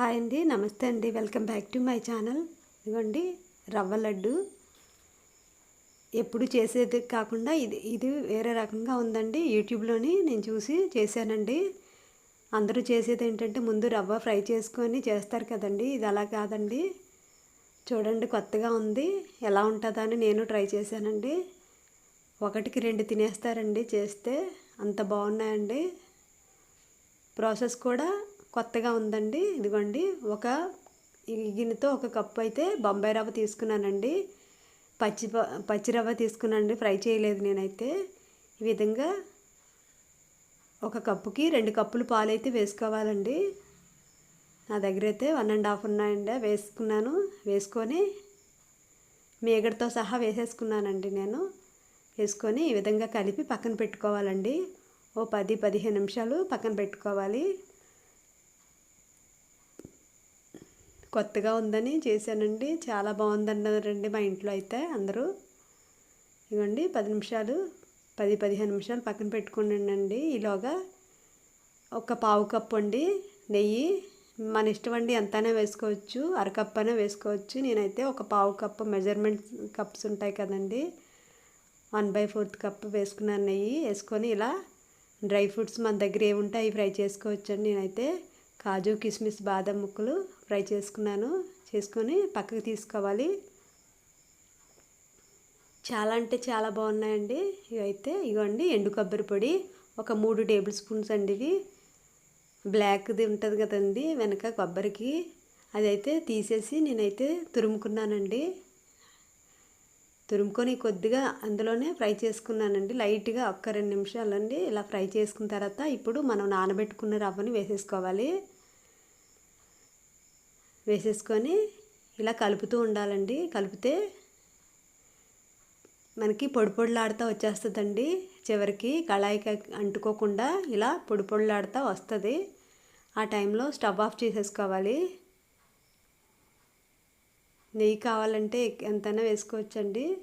Hi అండి నమస్తే అండి. Welcome back to my channel. ఇదిగోండి రవ్వ లడ్డు. ఎప్పుడు చేసేది కాకుండా ఇది ఇది వేరే రకంగా ఉందండి. యూట్యూబ్లోని నేను చూసి చేశానండి. అందరూ చేసేది ఏంటంటే ముందు రవ్వ ఫ్రై చేసుకొని చేస్తారు కదండి. ఇది అలా కాదండి. చూడండి కొత్తగా ఉంది. ఎలా ఉంటుందా అని నేను ట్రై చేశానండి. ఒకటికి రెండు తినేస్తారండి చేస్తే. అంత బాగున్నాయండి. ప్రాసెస్ కూడా కొత్తగా ఉందండి. ఇదిగోండి ఒక గిన్నెతో ఒక కప్పు అయితే బొంబాయి రవ్వ తీసుకున్నానండి. పచ్చి ప- పచ్చి రవ్వ తీసుకున్నానండి ఫ్రై చేయలేదు నేనైతే. ఈ విధంగా ఒక కప్పుకి రెండు కప్పులు పాలు అయితే వేసుకోవాలండి. నా దగ్గర అయితే వన్ అండ్ హాఫ్ ఉన్నాయండి వేసుకున్నాను. వేసుకొని మేగడతో సహా వేసేసుకున్నానండి నేను. వేసుకొని ఈ విధంగా కలిపి పక్కన పెట్టుకోవాలండి. ఓ పది పదిహేను నిమిషాలు పక్కన పెట్టుకోవాలి. కొత్తగా ఉందని చేశానండి. చాలా బాగుందన్నారండి మా ఇంట్లో అయితే అందరూ. ఇవ్వండి పది నిమిషాలు పది పదిహేను నిమిషాలు పక్కన పెట్టుకున్నానండి ఈలోగా ఒక పావు కప్పు అండి నెయ్యి. మన ఇష్టం అండి ఎంతైనా వేసుకోవచ్చు అరకప్పు అయినా వేసుకోవచ్చు. నేనైతే ఒక పావు కప్పు మెజర్మెంట్ కప్స్ ఉంటాయి కదండి. వన్ బై ఫోర్త్ కప్ వేసుకున్నాను నెయ్యి. వేసుకొని ఇలా డ్రై ఫ్రూట్స్ మన దగ్గర ఏముంటాయి అవి ఫ్రై చేసుకోవచ్చండి నేనైతే. కాజు కిస్మిస్ బాదం ముక్కలు ఫ్రై చేసుకున్నాను. చేసుకొని పక్కకి తీసుకోవాలి. చాలా అంటే చాలా బాగున్నాయండి. ఇవైతే ఇవ్వండి ఎండు కొబ్బరి పొడి ఒక మూడు టేబుల్ స్పూన్స్ అండి ఇవి. బ్లాక్ది ఉంటుంది కదండి వెనక కొబ్బరికి. అదైతే తీసేసి నేనైతే తురుముకున్నానండి. తురుముకొని కొద్దిగా అందులోనే ఫ్రై చేసుకున్నానండి. లైట్గా ఒక్క రెండు నిమిషాలండి ఇలా ఫ్రై చేసుకున్న తర్వాత ఇప్పుడు మనం నానబెట్టుకున్న రవ్వని వేసేసుకోవాలి. వేసేసుకొని ఇలా కలుపుతూ ఉండాలండి. కలిపితే మనకి పొడి పొడిలాడుతూ వచ్చేస్తుందండి చివరికి. కళాయికి అంటుకోకుండా ఇలా పొడి పొడిలాడుతూ వస్తుంది. ఆ టైంలో స్టవ్ ఆఫ్ చేసేసుకోవాలి. నెయ్యి కావాలంటే ఎంతైనా వేసుకోవచ్చండి.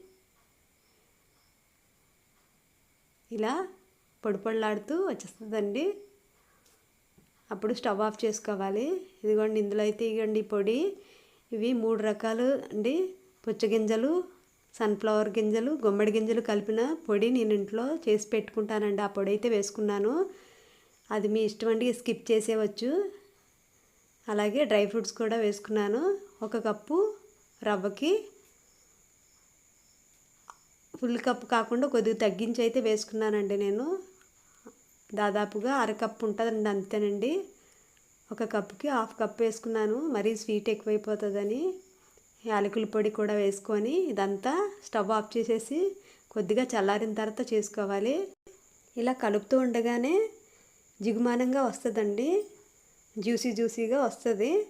ఇలా పొడి పొడిలాడుతూ వచ్చేస్తుందండి. అప్పుడు స్టవ్ ఆఫ్ చేసుకోవాలి. ఇదిగోండి ఇందులో అయితే ఇవ్వండి పొడి. ఇవి మూడు రకాలు అండి. పుచ్చగింజలు సన్ఫ్లవర్ గింజలు గుమ్మడి గింజలు కలిపిన పొడి నేను ఇంట్లో చేసి పెట్టుకుంటానండి. ఆ పొడి అయితే వేసుకున్నాను. అది మీ ఇష్టం అండి స్కిప్ చేసేవచ్చు అలాగే డ్రై ఫ్రూట్స్ కూడా వేసుకున్నాను. ఒక కప్పు రవ్వకి ఫుల్ కప్పు కాకుండా కొద్దిగా తగ్గించి అయితే వేసుకున్నానండి నేను. దాదాపుగా అరకప్పు ఉంటుందండి అంతేనండి. ఒక కప్పుకి హాఫ్ కప్ వేసుకున్నాను. మరీ స్వీట్ ఎక్కువైపోతుందని యాలకుల పొడి కూడా వేసుకొని ఇదంతా స్టవ్ ఆఫ్ చేసేసి కొద్దిగా చల్లారిన తర్వాత చేసుకోవాలి. ఇలా కలుపుతూ ఉండగానే జిగుమానంగా వస్తుందండి. జ్యూసీ జ్యూసీగా వస్తుంది.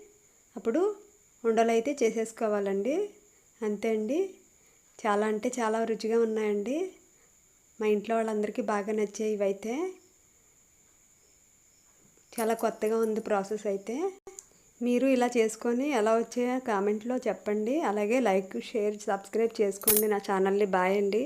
అప్పుడు ఉండలు అయితే చేసేసుకోవాలండి. అంతే అండి. చాలా అంటే చాలా రుచిగా ఉన్నాయండి. మా ఇంట్లో వాళ్ళందరికీ బాగా నచ్చాయి ఇవైతే చాలా కొత్తగా ఉంది ప్రాసెస్ అయితే. మీరు ఇలా చేసుకొని ఎలా వచ్చాయో కామెంట్లో చెప్పండి. అలాగే లైక్ షేర్ సబ్స్క్రైబ్ చేసుకోండి. నా ఛానల్ని బాయ్ అండి.